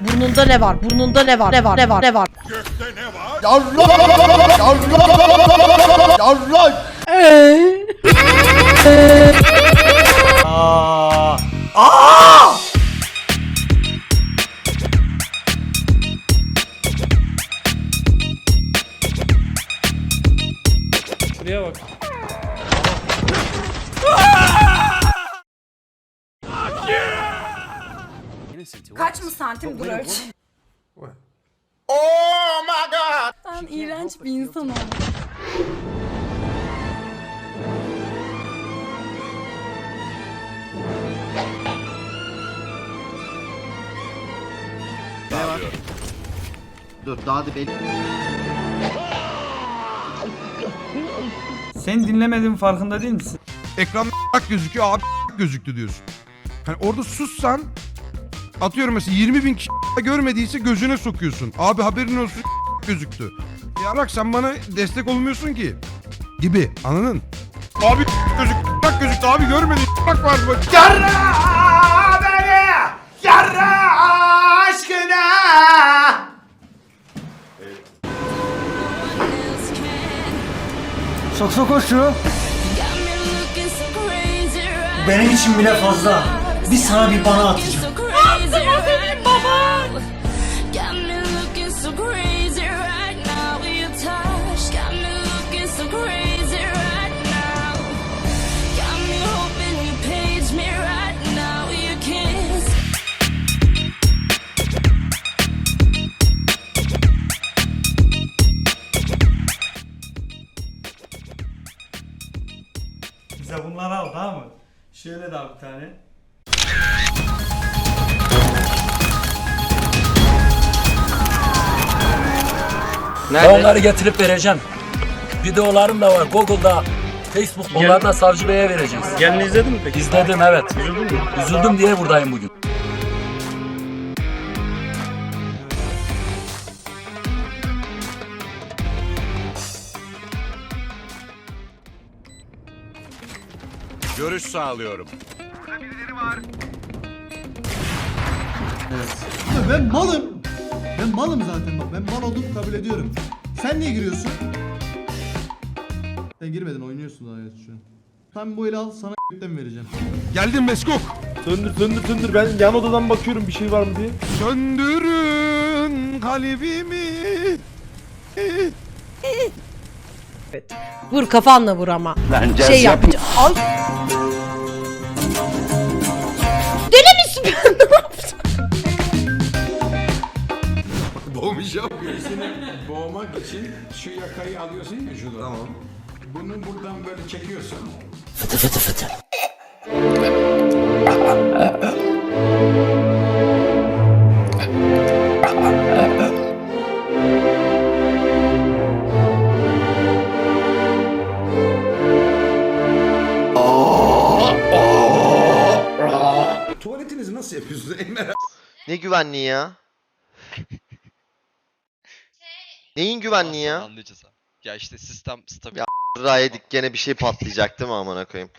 Burnunda ne var? Burnunda ne var? Ne var? Ne var? Ne var? Aa! Aa! Şuraya bak. Kaç mı santim dur ölç. Oh my god! Ben iğrenç bir insanım. Dur daha da belli. Sen dinlemediğin farkında değil misin? Ekran gözüküyor abi gözüktü diyorsun. Hani orada sussan atıyorum mesela 20 bin kişi görmediyse gözüne sokuyorsun. Abi haberin olsun gözüktü. Yarak sen bana destek olmuyorsun ki. Gibi anladın? Abi gözüktü bak gözüktü abi görmedin bak var bak. Yarra beni! Yarra aşkına! Sok sok o şu. Benim için bile fazla. Bir sana bir bana atacağım. Bize bunları al tamam mı? Şöyle de bir tane. Onları getirip vereceğim. Videolarım da var Google'da, Facebook. Onları da Savcı Bey'e vereceğiz. Gelini izledin mi peki? İzledim evet. Üzüldün mü? Üzüldüm diye buradayım bugün. Görüş sağlıyorum. Ben malım. Ben malım zaten bak. Ben mal olduğumu kabul ediyorum. Sen niye giriyorsun? Sen girmedin oynuyorsun daha evet şu an. Tam bu eli al sana ***den vereceğim. Geldim Meskok. Söndür söndür söndür. Ben yan odadan bakıyorum bir şey var mı diye. Söndürün kalbimi. Vur kafanla vur ama. şey yapacağım. Ay. Deli misin ben? Ne yaptım? Boğmayacağım. Boğmak için şu yakayı alıyorsun ya şuradan. Tamam. Bunu buradan böyle çekiyorsun. Tuvaletinizi nasıl yapıyorsunuz? Ne güvenliği ya? Neyin güvenliği ya? Anlayacağız abi. Ya işte sistem stabil. Ya Raya dik gene bir şey patlayacak değil mi amına koyayım?